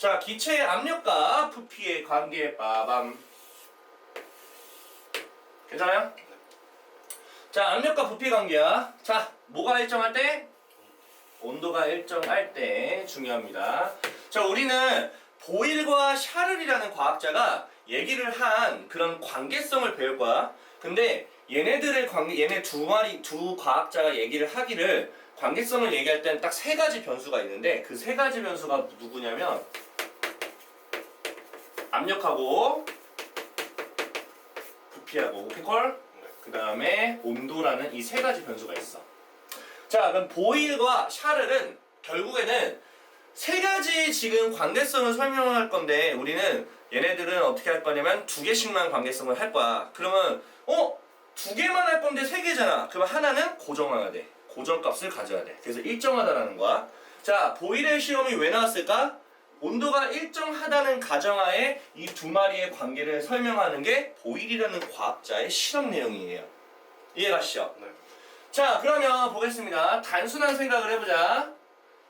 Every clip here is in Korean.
자, 기체의 압력과 부피의 관계 빠밤. 괜찮아요? 자, 압력과 부피 관계야. 자, 뭐가 일정할 때? 온도가 일정할 때 중요합니다. 자, 우리는 보일과 샤를이라는 과학자가 얘기를 한 그런 관계성을 배울 거야. 근데 얘네들의 관계, 얘네 두 마리, 두 과학자가 얘기를 하기를 관계성을 얘기할 때는 딱 세 가지 변수가 있는데 그 세 가지 변수가 누구냐면 압력하고 부피하고 오케이콜? 그 다음에 온도라는 이 세 가지 변수가 있어. 자, 그럼 보일과 샤를은 결국에는 세 가지 지금 관계성을 설명할 건데 우리는 얘네들은 어떻게 할 거냐면 두 개씩만 관계성을 할 거야. 그러면 어? 두 개만 할 건데 세 개잖아. 그럼 하나는 고정해야 돼. 고정값을 가져야 돼. 그래서 일정하다라는 거야. 자, 보일의 시험이 왜 나왔을까? 온도가 일정하다는 가정하에 이 두 마리의 관계를 설명하는 게 보일이라는 과학자의 실험 내용이에요. 이해가시죠? 네. 자, 그러면 보겠습니다. 단순한 생각을 해보자.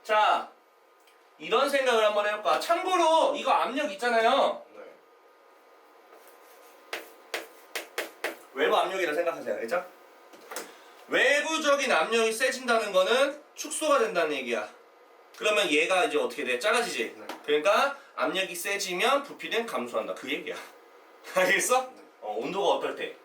자, 이런 생각을 한번 해볼까. 참고로 이거 압력 있잖아요. 네. 외부 압력이라 생각하세요. 알죠? 외부적인 압력이 세진다는 거는 축소가 된다는 얘기야. 그러면 얘가 이제 어떻게 돼? 작아지지? 네. 그러니까 압력이 세지면 부피는 감소한다. 그 얘기야. 알겠어? 네. 어, 온도가 어떨 때?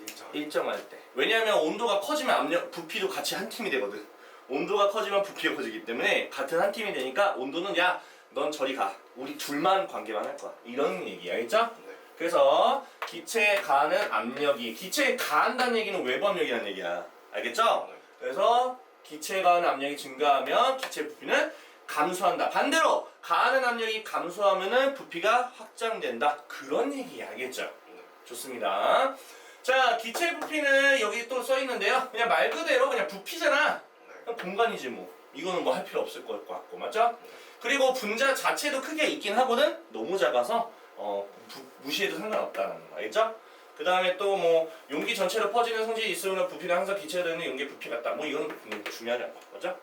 일정. 일정할 때. 왜냐하면 온도가 커지면 압력, 부피도 같이 한 팀이 되거든. 온도가 커지면 부피가 커지기 때문에 같은 한 팀이 되니까 온도는 야, 넌 저리 가. 우리 둘만 관계만 할 거야. 이런 얘기야. 알겠죠? 네. 그래서 기체에 가하는 압력이 기체에 가한다는 얘기는 외부 압력이라는 얘기야. 알겠죠? 네. 그래서 기체에 가하는 압력이 증가하면 기체 부피는 감소한다. 반대로 가하는 압력이 감소하면은 부피가 확장된다. 그런 얘기야. 알겠죠? 네. 좋습니다. 자, 기체 부피는 여기 또 써 있는데요. 그냥 말 그대로 그냥 부피잖아. 네. 그냥 공간이지 뭐. 이거는 뭐 할 필요 없을 것 같고, 맞죠? 그리고 분자 자체도 크게 있긴 하거든. 너무 작아서 어, 부- 무시해도 상관없다는 거 알겠죠? 그 다음에 또 뭐 용기 전체로 퍼지는 성질이 있으면 부피는 항상 기체가 되는 용기의 부피 같다. 뭐 이건 음, 중요하지 않고, 맞죠?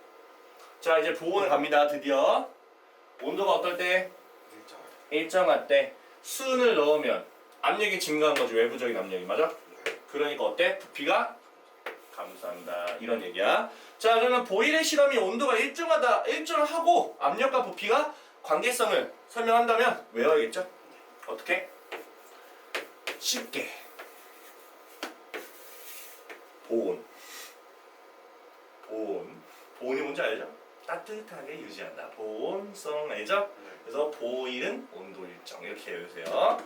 자, 이제 보온을 갑니다. 드디어 온도가 어떨 때 일정. 일정할 때 수은을 넣으면 압력이 증가한 거지 외부적인 압력이 맞아? 네. 그러니까 어때? 부피가 감소한다 이런 얘기야. 자 그러면 보일의 실험이 온도가 일정하다 일정하고 압력과 부피가 관계성을 설명한다면 외워야겠죠? 어떻게? 쉽게 보온 보온 보온이 뭔지 알죠? 따뜻하게 유지한다 보온성 알죠? 네. 그래서 보일은 온도 일정 이렇게 외우세요.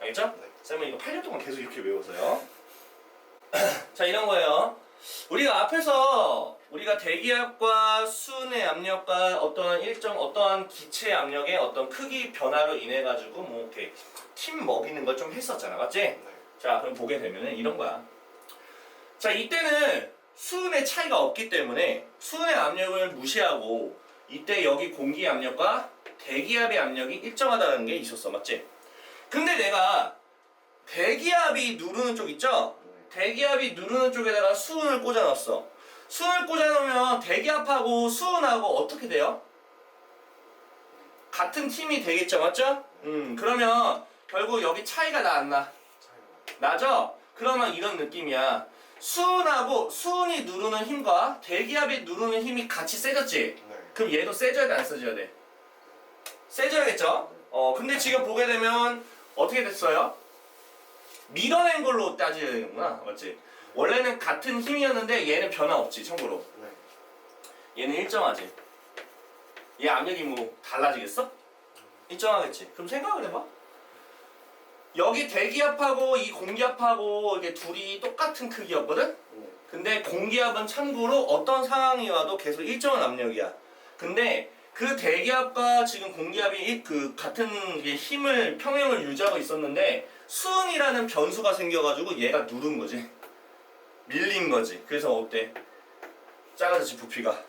알겠죠? 네. 쌤은 이거 8년 동안 계속 이렇게 외워서요. 자 이런 거예요. 우리가 앞에서 우리가 대기압과 수은의 압력과 어떠한 일정 어떠한 기체 압력의 어떤 크기 변화로 인해 가지고 뭐 이렇게 팀 먹이는 걸 좀 했었잖아, 맞지? 네. 자, 그럼 보게 되면은 이런 거야. 자, 이때는 수은의 차이가 없기 때문에 수은의 압력을 무시하고 이때 여기 공기 압력과 대기압의 압력이 일정하다는 게 있었어, 맞지? 근데 내가 대기압이 누르는 쪽 있죠? 대기압이 누르는 쪽에다가 수은을 꽂아놨어. 수은을 꽂아놓으면 대기압하고 수은하고 어떻게 돼요? 같은 팀이 되겠죠, 맞죠? 음, 그러면 결국 여기 차이가 나 안 나. 나죠? 그러면 이런 느낌이야. 수은하고 수은이 누르는 힘과 대기압이 누르는 힘이 같이 세졌지? 네. 그럼 얘도 세져야 돼, 안 세져야 돼? 세져야겠죠? 어, 근데 지금 보게 되면 어떻게 됐어요? 밀어낸 걸로 따져야 되는구나, 맞지? 원래는 같은 힘이었는데 얘는 변화 없지, 참고로. 네. 얘는 일정하지. 얘 압력이 뭐 달라지겠어? 일정하겠지. 그럼 생각을 해봐. 여기 대기압하고 이 공기압하고 이게 둘이 똑같은 크기였거든? 네. 근데 공기압은 참고로 어떤 상황이 와도 계속 일정한 압력이야. 근데 그 대기압과 지금 공기압이 이- 그 같은 힘을 평형을 유지하고 있었는데 수응이라는 변수가 생겨가지고 얘가 누른 거지. 밀린 거지. 그래서 어때? 작아졌지 부피가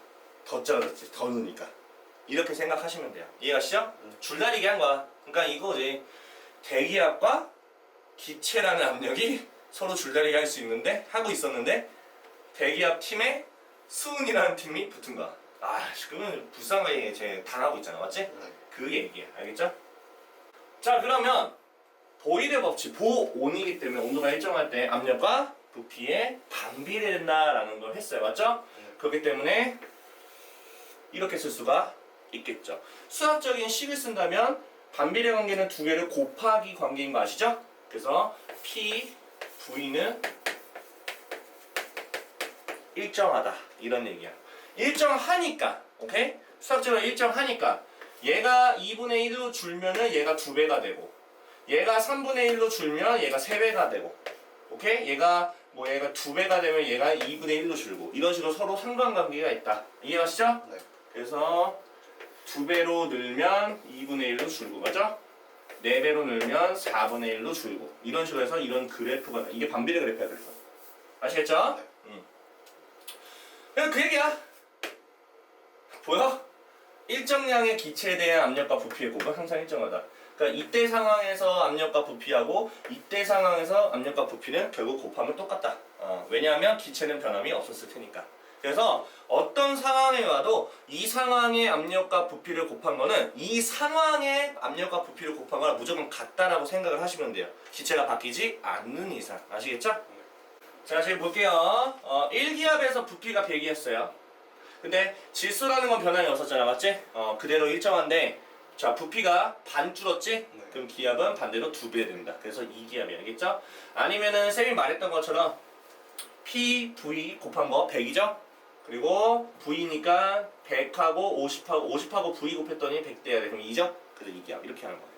더 작아졌지 더 넣으니까 이렇게 생각하시면 돼요. 이해가시죠? 줄다리기 한 거야. 그러니까 이거지. 대기압과 기체라는 압력이 서로 줄다리기 할 수 있는데 하고 있었는데 대기압 팀에 수은이라는 팀이 붙은 거야. 아, 그러면 불쌍하게 쟤 당하고 있잖아, 맞지? 네. 그 얘기야. 알겠죠? 자 그러면 보일의 법칙 보온이기 때문에 온도가 일정할 때 압력과 부피에 반비례 된다라는 걸 했어요. 맞죠? 그렇기 때문에 이렇게 쓸 수가 있겠죠. 수학적인 식을 쓴다면 반비례 관계는 두 개를 곱하기 관계인 거 아시죠? 그래서 P, V는 일정하다 이런 얘기야. 일정하니까, 오케이? 수학적으로 일정하니까 얘가 2분의 1로 줄면은 얘가 2배가 되고 얘가 3분의 1로 줄면 얘가 3배가 되고 오케이? 얘가 뭐 얘가 2배가 되면 얘가 2분의 1로 줄고 이런 식으로 서로 상관관계가 있다. 이해하시죠? 네. 그래서 2배로 늘면 2분의 1로 줄고 맞죠? 4배로 늘면 4분의 1로 줄고 이런 식으로 해서 이런 그래프가 나. 이게 반비례 그래프야 그래서 아시겠죠? 네. 응. 그냥 그 얘기야 보여? 일정량의 기체에 대한 압력과 부피의 곱은 항상 일정하다 그러니까 이때 상황에서 압력과 부피하고 이때 상황에서 압력과 부피는 결국 곱하면 똑같다 어, 왜냐하면 기체는 변함이 없었을 테니까 그래서 어떤 상황에 와도 이 상황의 압력과 부피를 곱한 거는 이 상황의 압력과 부피를 곱한 거랑 무조건 같다라고 생각을 하시면 돼요. 기체가 바뀌지 않는 이상. 아시겠죠? 자, 지금 볼게요. 어, 1기압에서 부피가 100이었어요. 근데 질소라는 건 변함이 없었잖아. 맞지? 어, 그대로 일정한데 자, 부피가 반 줄었지? 네. 그럼 기압은 반대로 두배 된다. 그래서 2기압이 알겠죠? 아니면은 쌤이 말했던 것처럼 P, V 곱한 거 100이죠? 그리고 V니까 100하고 50하고 50하고 V 곱했더니 100 돼야 돼. 그럼 2죠? 그래서 2기압 이렇게 하는 거예요.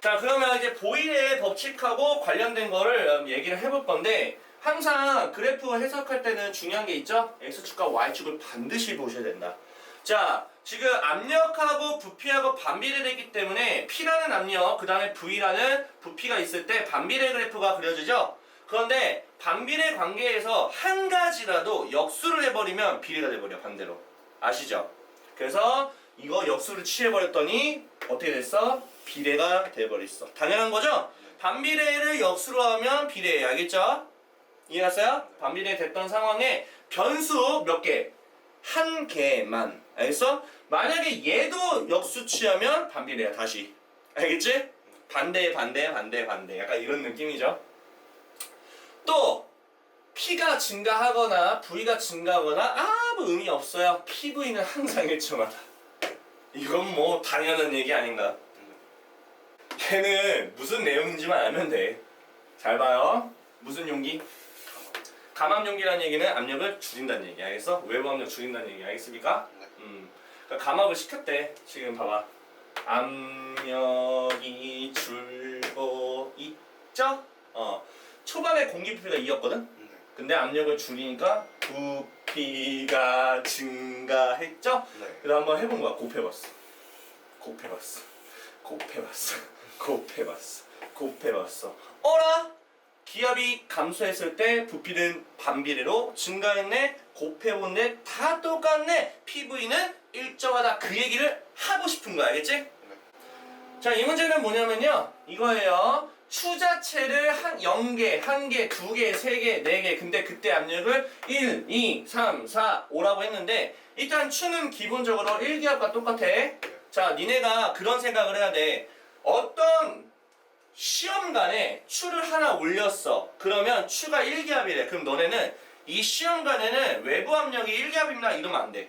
자 그러면 이제 보일의 법칙하고 관련된 거를 음, 얘기를 해볼 건데 항상 그래프 해석할 때는 중요한 게 있죠? X축과 Y축을 반드시 보셔야 된다. 자 지금 압력하고 부피하고 반비례되기 때문에 P라는 압력 그 다음에 V라는 부피가 있을 때 반비례 그래프가 그려지죠? 그런데 반비례 관계에서 한 가지라도 역수를 해버리면 비례가 돼버려 반대로 아시죠? 그래서 이거 역수를 취해버렸더니 어떻게 됐어? 비례가 돼버렸어 당연한 거죠? 반비례를 역수로 하면 비례예요 알겠죠? 이해갔어요? 반비례 됐던 상황에 변수 몇 개? 한 개만 알겠어? 만약에 얘도 역수 취하면 반비례야 다시 알겠지? 반대 반대 반대 반대 약간 이런 느낌이죠 또 P가 증가하거나 V가 증가하거나 아무 의미 없어요. PV는 항상 일정하다. 이건 뭐 당연한 얘기 아닌가? 얘는 무슨 내용인지만 알면 돼. 잘 봐요. 무슨 용기? 감압 용기라는 얘기는 압력을 줄인다는 얘기. 알겠어? 외부 압력 줄인다는 얘기. 알겠습니까? 네. 음. 그러니까 감압을 시켰대. 지금 봐봐. 압력이 줄고 있죠? 어. 초반에 공기 부피가 2였거든? 네. 근데 압력을 줄이니까 부피가 증가했죠? 네. 그래서 한번 해본 거야. 곱해봤어. 곱해봤어. 곱해봤어. 곱해봤어. 곱해봤어. 어라? 기압이 감소했을 때 부피는 반비례로 증가했네. 곱해본데 다 똑같네. PV는 일정하다. 그 얘기를 하고 싶은 거야. 알겠지? 자, 이 문제는 뭐냐면요. 이거예요. 추 자체를 한 0개, 1개, 2개, 3개, 4개. 근데 그때 압력을 1, 2, 3, 4, 5라고 했는데 일단 추는 기본적으로 1기압과 똑같아. 자, 니네가 그런 생각을 해야 돼. 어떤 시험관에 추를 하나 올렸어. 그러면 추가 1기압이래. 그럼 너네는 이 시험관에는 외부 압력이 1기압이나 이러면 안 돼.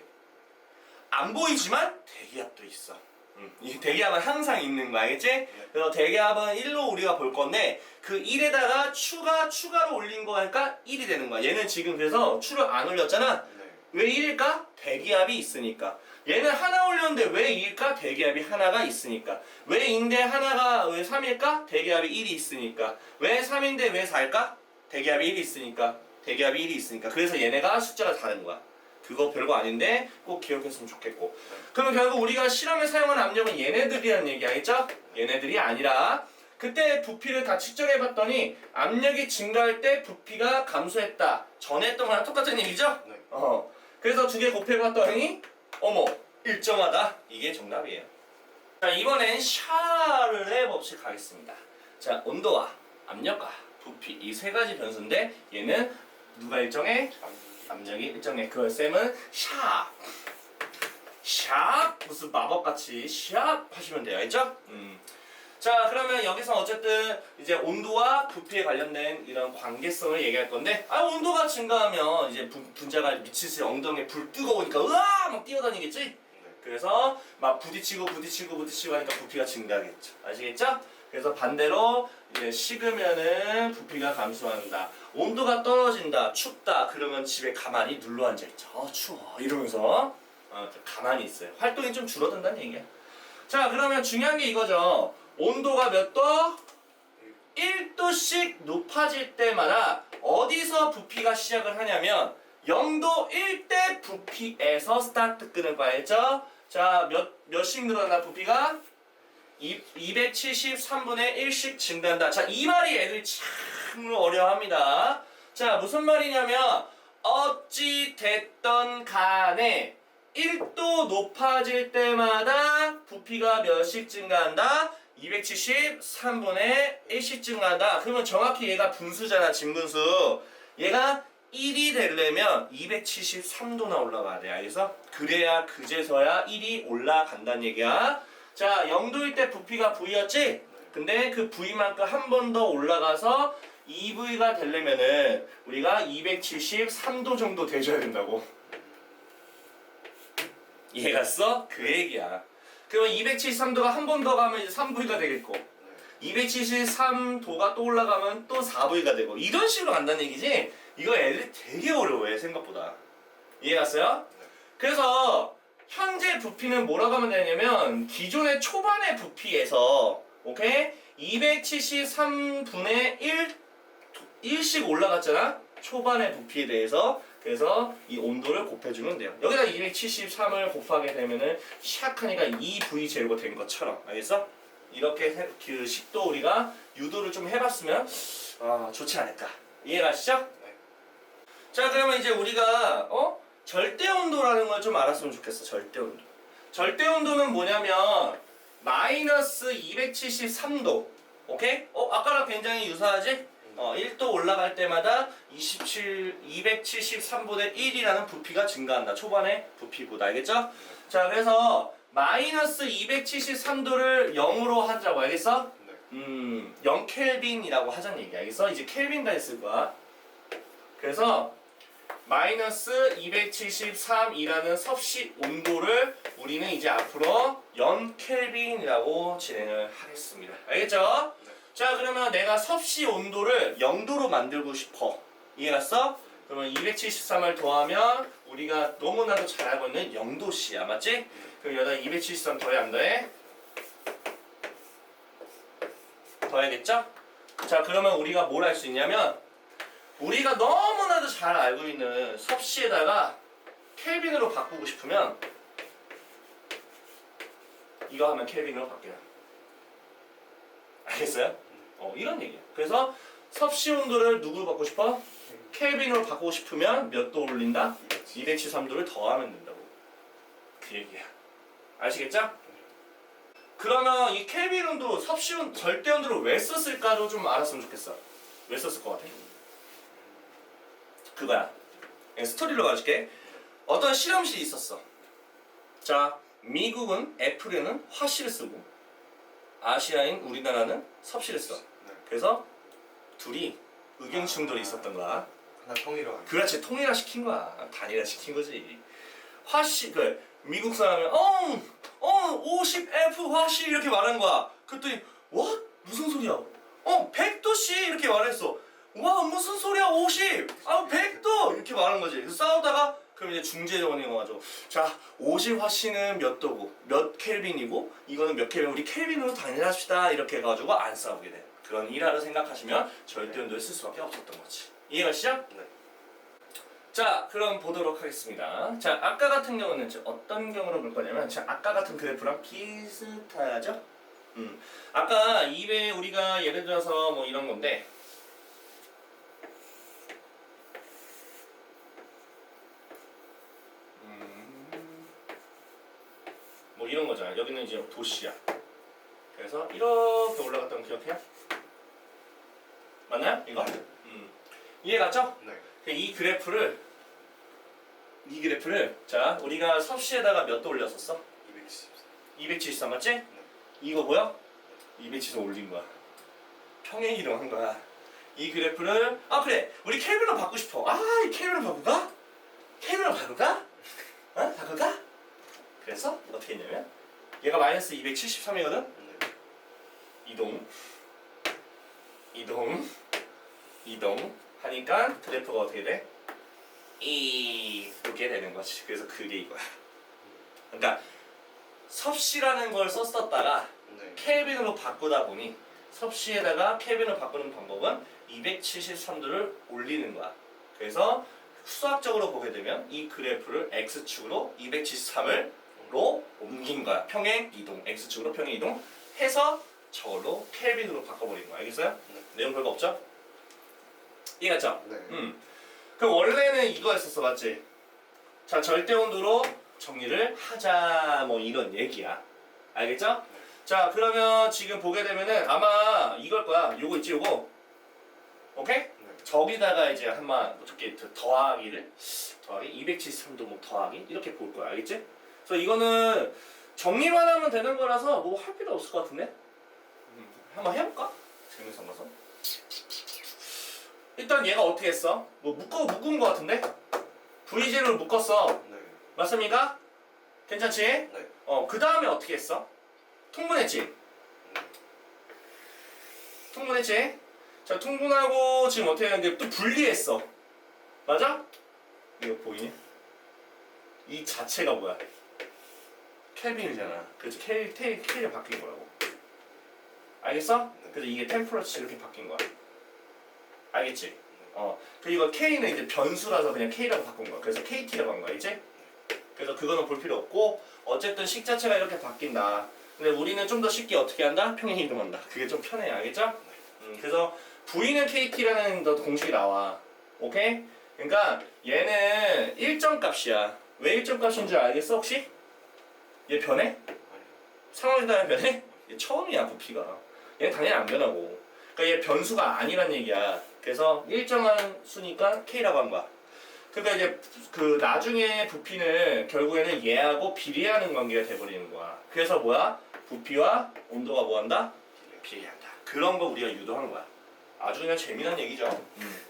안 보이지만 대기압도 있어. 음, 이 대기압은 항상 있는 거 알겠지? 그래서 대기압은 1로 우리가 볼 건데 그 1에다가 추가 추가로 올린 거니까 1이 되는 거야. 얘는 지금 그래서 추를 안 올렸잖아. 네. 왜 1일까? 대기압이 있으니까. 얘는 하나 올렸는데 왜 2일까? 대기압이 하나가 있으니까. 왜 2인데 하나가 왜 3일까? 대기압이 1이 있으니까. 왜 3인데 왜 4일까? 대기압이 1이 있으니까. 대기압이 1이 있으니까. 그래서 얘네가 숫자가 다른 거야. 그거 별거 아닌데 꼭 기억했으면 좋겠고. 그러면 결국 우리가 실험에 사용한 압력은 얘네들이라는 얘기 알겠죠? 얘네들이 아니라 그때 부피를 다 측정해 봤더니 압력이 증가할 때 부피가 감소했다. 전에 했던 거랑 똑같은 얘기죠? 네. 어. 그래서 두 개 곱해 봤더니 어머 일정하다. 이게 정답이에요. 자 이번엔 샤를의 법칙 가겠습니다. 자 온도와 압력과 부피 이 세 가지 변수인데 얘는 누가 일정해? 압력이 일정해. 그 쌤은 샤샵 무슨 마법같이 샵 하시면 돼요. 알죠? 음. 자 그러면 여기서 어쨌든 이제 온도와 부피에 관련된 이런 관계성을 얘기할 건데 아 온도가 증가하면 이제 분, 분자가 미치지 엉덩이에 불 뜨거우니까 으아 막 뛰어다니겠지? 그래서 막 부딪히고 부딪히고 부딪히고 하니까 부피가 증가하겠죠. 아시겠죠? 그래서 반대로 이제 식으면은 부피가 감소한다. 온도가 떨어진다. 춥다. 그러면 집에 가만히 눌러 앉아 있죠. 어, 추워. 이러면서 어, 가만히 있어요. 활동이 좀 줄어든다는 얘기야. 자, 그러면 중요한 게 이거죠. 온도가 몇 도? 1도씩 높아질 때마다 어디서 부피가 시작을 하냐면 0도 1대 부피에서 스타트 끄는 거 알죠? 자, 몇, 몇씩 늘어나 부피가? 273분의 1씩 증가한다. 자, 이 말이 애들이 참 어려워합니다. 자, 무슨 말이냐면 어찌 됐던 간에 1도 높아질 때마다 부피가 몇씩 증가한다? 273분의 1씩 증가한다. 그러면 정확히 얘가 분수잖아, 진분수. 얘가 1이 되려면 273도나 올라가야 돼. 알겠어? 그래야 그제서야 1이 올라간다는 얘기야. 자, 0도일 때 부피가 V였지? 근데 그 V만큼 한 번 더 올라가서 2V가 되려면은 우리가 273도 정도 돼줘야 된다고. 이해갔어? 그 얘기야. 그러면 273도가 한 번 더 가면 이제 3V가 되겠고 273도가 또 올라가면 또 4V가 되고 이런 식으로 간다는 얘기지 이거 애들이 되게 어려워해 생각보다 이해갔어요? 그래서 현재 부피는 뭐라고 하면 되냐면 기존의 초반의 부피에서 오케이? 273분의 1 1씩 올라갔잖아? 초반의 부피에 대해서. 그래서 이 온도를 곱해주면 돼요. 여기다 273을 곱하게 되면은 시작하니까 2V 제곱가 된 것처럼. 알겠어? 이렇게 해- 그 식도 우리가 유도를 좀 해봤으면 아 좋지 않을까. 이해가시죠? 네. 자 그러면 이제 우리가 어 절대 온도라는 걸 좀 알았으면 좋겠어 절대 온도 절대 온도는 뭐냐면 마이너스 273도 오케이? 어 아까랑 굉장히 유사하지? 어 1도 올라갈 때마다 27 273분의 1이라는 부피가 증가한다 초반에 부피보다 알겠죠? 자 그래서 마이너스 273도를 0으로 하자고 알겠어? 네. 음, 0 켈빈이라고 하자는 얘기 알겠어? 이제 켈빈까지 쓸 거야. 그래서 마이너스 273이라는 섭씨 온도를 우리는 이제 앞으로 0 켈빈이라고 진행을 하겠습니다. 알겠죠? 네. 자, 그러면 내가 섭씨 온도를 0도로 만들고 싶어. 이해갔어? 그러면 273을 더하면 우리가 너무나도 잘 알고 있는 0도씨야. 맞지? 그럼 여기다 273 더해 안 더해? 더해야겠죠? 자 그러면 우리가 뭘 할 수 있냐면 우리가 너무나도 잘 알고 있는 섭씨에다가 켈빈으로 바꾸고 싶으면 이거 하면 켈빈으로 바뀌어요 알겠어요? 어 이런 얘기야 그래서 섭씨 온도를 누구로 바꾸고 싶어? 켈빈으로 바꾸고 싶으면 몇 도 올린다? 273도를 더하면 된다고 그 얘기야 아시겠죠? 그러면 이 켈빈 온도, 섭씨 온, 절대 온도를 왜 썼을까도 좀 알았으면 좋겠어. 왜 썼을 것 같아? 그거야. 예, 스토리로 가줄게. 어떤 실험실이 있었어. 자, 미국은 애플에는 화씨를 쓰고 아시아인 우리나라는 섭씨를 써. 네. 그래서 둘이 의견 충돌이 있었던 거야. 하나 통일화. 그렇지 통일화 시킨 거야 단일화 시킨 거지 화씨 그 미국 사람은 어, 어 50F 화씨 이렇게 말한 거야 그랬더니 와 무슨 소리야 어 100도씨 이렇게 말했어 와 무슨 소리야 50 아 100도! 이렇게 말한 거지. 그래서 싸우다가 그럼 이제 중재원이 와가지고 자 50 화씨는 몇 도고 몇 켈빈이고 이거는 몇 켈빈? 우리 켈빈으로 단일합시다. 이렇게 해가지고 안 싸우게 돼. 그런 일화를 생각하시면 절대 온도를 쓸 수밖에 없었던 거지. 이해가시죠? 네. 자, 그럼 보도록 하겠습니다. 자, 아까 같은 경우는 이제 어떤 경우로 볼 거냐면, 자, 아까 같은 그래프랑 비슷하죠? 음, 아까 입에 우리가 예를 들어서 뭐 이런 건데, 음, 뭐 이런 거잖 아. 여기는 이제 도시야. 그래서 이렇게 올라갔던 거 기억해요? 맞나요? 이거? 음. 이해 갔죠? 네. 이 그래프를 이 그래프를 자 우리가 섭씨에다가 몇 도 올렸었어? 274. 273 맞지? 이거 뭐야? 273 올린 거야. 평행 이동한 거야. 이 그래프를 아 그래 우리 켈빈으로 바꾸고 싶어. 아이 켈빈으로 바꿀까? 켈빈으로 바꿀까? 어? 바꿀까? 그래서 어떻게 했냐면 얘가 마이너스 273이거든. 네. 이동 이동 이동 하니까 그래프가 어떻게 돼? 이렇게 되는 거지. 그래서 그게 이거야. 그러니까 섭씨라는 걸 썼었다가 네. 켈빈으로 바꾸다 보니 섭씨에다가 켈빈을 바꾸는 방법은 273도를 올리는 거야. 그래서 수학적으로 보게 되면 이 그래프를 x축으로 273을 로 옮긴 거야. 평행 이동, x축으로 평행 이동 해서 저걸로 켈빈으로 바꿔버린 거야. 알겠어요? 네. 내용 별거 없죠? 이해갔죠? 네. 음. 그럼 원래는 이거였었어, 맞지? 자, 절대 온도로 정리를 하자, 뭐 이런 얘기야. 알겠죠? 자, 그러면 지금 보게 되면은 아마 이걸 거야. 요거 있지, 요거. 오케이? 네. 저기다가 이제 한번 어떻게 더- 더하기를 더하기 273도 뭐 더하기 이렇게 볼 거야, 알겠지? 그래서 이거는 정리만 하면 되는 거라서 뭐 할 필요 없을 것 같은데? 음, 한번 해볼까? 재미삼아서. 일단 얘가 어떻게 했어? 뭐 묶어 묶은 거 같은데? V제를 묶었어. 네. 맞습니까? 괜찮지? 네. 어, 그 다음에 어떻게 했어? 통분했지? 통분했지? 자, 통분하고 지금 어떻게 했는데 또 분리했어. 맞아? 이거 보이니? 이 자체가 뭐야? 켈빈이잖아. 그래서 켈, 켈, 켈이 바뀐 거라고. 알겠어? 그래서 이게 템퍼러치 이렇게 바뀐 거야. 알겠지? 어. 그리고 K는 이제 변수라서 그냥 K라고 바꾼 거야. 그래서 KT라고 한 거야, 이제? 그래서 그거는 볼 필요 없고 어쨌든 식 자체가 이렇게 바뀐다. 근데 우리는 좀 더 쉽게 어떻게 한다? 평행 이동한다. 그게 좀 편해, 알겠죠? 음, 그래서 V는 KT라는 더 공식이 나와. 오케이? 그러니까 얘는 일정 값이야. 왜 일정 값인 줄 알겠어 혹시? 얘 변해? 상황에 따라 변해? 얘 처음이야 부피가. 얘는 당연히 안 변하고. 그러니까 얘 변수가 아니란 얘기야. 그래서 일정한 수니까 K라고 한 거야. 그러니까 이제 그 나중에 부피는 결국에는 얘하고 비례하는 관계가 돼버리는 거야. 그래서 뭐야? 부피와 온도가 뭐한다? 비례한다. 그런 거 우리가 유도한 거야. 아주 그냥 재미난 얘기죠. 음.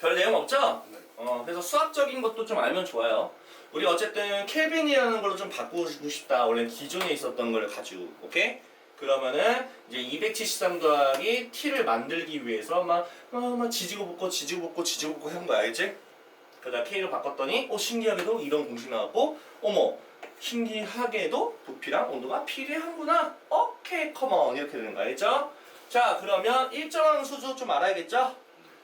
별 내용 없죠? 네. 어, 그래서 수학적인 것도 좀 알면 좋아요. 우리 어쨌든 켈빈이라는 걸로 좀 바꾸고 싶다. 원래 기존에 있었던 걸 가지고, 오케이? 그러면은 이제 273 더하기 t를 만들기 위해서 막, 어, 막 지지고 볶고 지지고 볶고 지지고 볶고 한 거야, 알지? 그러다 k로 바꿨더니, 어 신기하게도 이런 공식 나왔고, 어머 신기하게도 부피랑 온도가 비례하구나. 오케이, 컴온 이렇게 되는 거 알죠? 자, 그러면 일정한 수도 좀 알아야겠죠?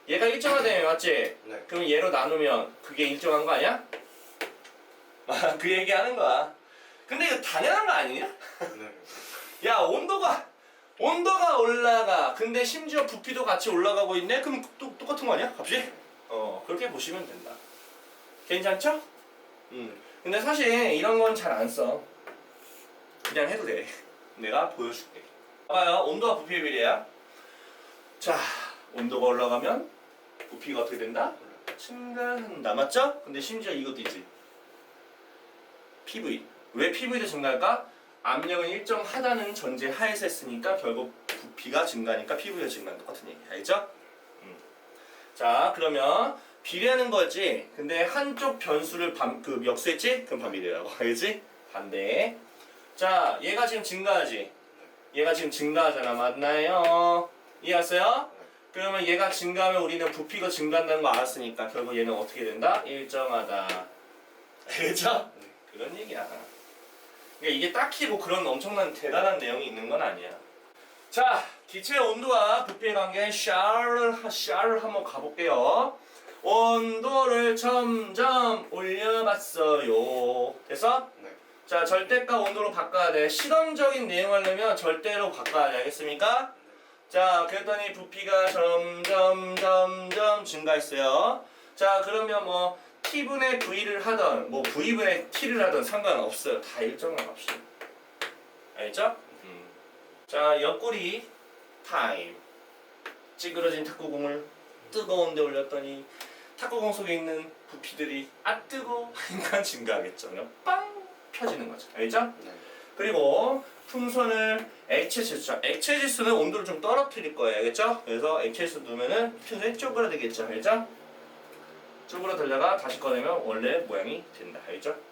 얘가 일정하다며 맞지? 네. 그럼 얘로 나누면 그게 일정한 거 아니야? 아, 그 얘기하는 거야. 근데 이거 당연한 거 아니냐? 네. 야 온도가 온도가 올라가. 근데 심지어 부피도 같이 올라가고 있네. 그럼 또 똑같은 거 아니야? 값이? 어 그렇게 보시면 된다. 괜찮죠? 음. 근데 사실 이런 건 잘 안 써. 그냥 해도 돼. 내가 보여줄게. 봐요. 온도와 부피의 비례야. 자, 온도가 올라가면 부피가 어떻게 된다? 증가한다. 맞죠? 근데 심지어 이것도 있지. PV. 왜 PV도 증가할까? 압력은 일정하다는 전제 하에서 했으니까 결국 부피가 증가하니까 PV가 증가하는 똑같은 얘기. 알겠죠? 음. 자, 그러면 비례하는 거지. 근데 한쪽 변수를 반, 그 역수했지? 그럼 반비례라고. 알겠지? 반대. 자, 얘가 지금 증가하지. 얘가 지금 증가하잖아. 맞나요? 이해했어요? 그러면 얘가 증가하면 우리는 부피가 증가한다는 거 알았으니까 결국 얘는 어떻게 된다? 일정하다. 알겠죠? 그런 얘기야. 그러니까 이게 딱히 뭐 그런 엄청난 대단한 내용이 있는 건 아니야. 자, 기체의 온도와 부피의 관계 샤를 샤를 한번 가볼게요. 온도를 점점 올려봤어요. 됐어? 네. 자, 절대값 온도로 바꿔야 돼. 실험적인 내용 하려면 절대로 바꿔야 돼. 알겠습니까? 자, 그랬더니 부피가 점점 점점 증가했어요. 자, 그러면 뭐 T분의 V를 하던 뭐 V분의 T를 하던 상관없어요. 다 일정한 값이에요. 알죠? 음. 자, 옆구리 타임. 찌그러진 탁구공을 뜨거운 데 올렸더니 탁구공 속에 있는 부피들이 아 뜨거 인간 증가하겠죠. 그냥 빵 펴지는 거죠. 알죠? 네. 그리고 풍선을 액체 질수 액체 질수는 온도를 좀 떨어뜨릴 거예요. 알겠죠? 그래서 액체 질수 넣으면은 풍선이 쪼그라들겠죠. 알죠? 쪼그라들다가 다시 꺼내면 원래 모양이 된다. 알죠?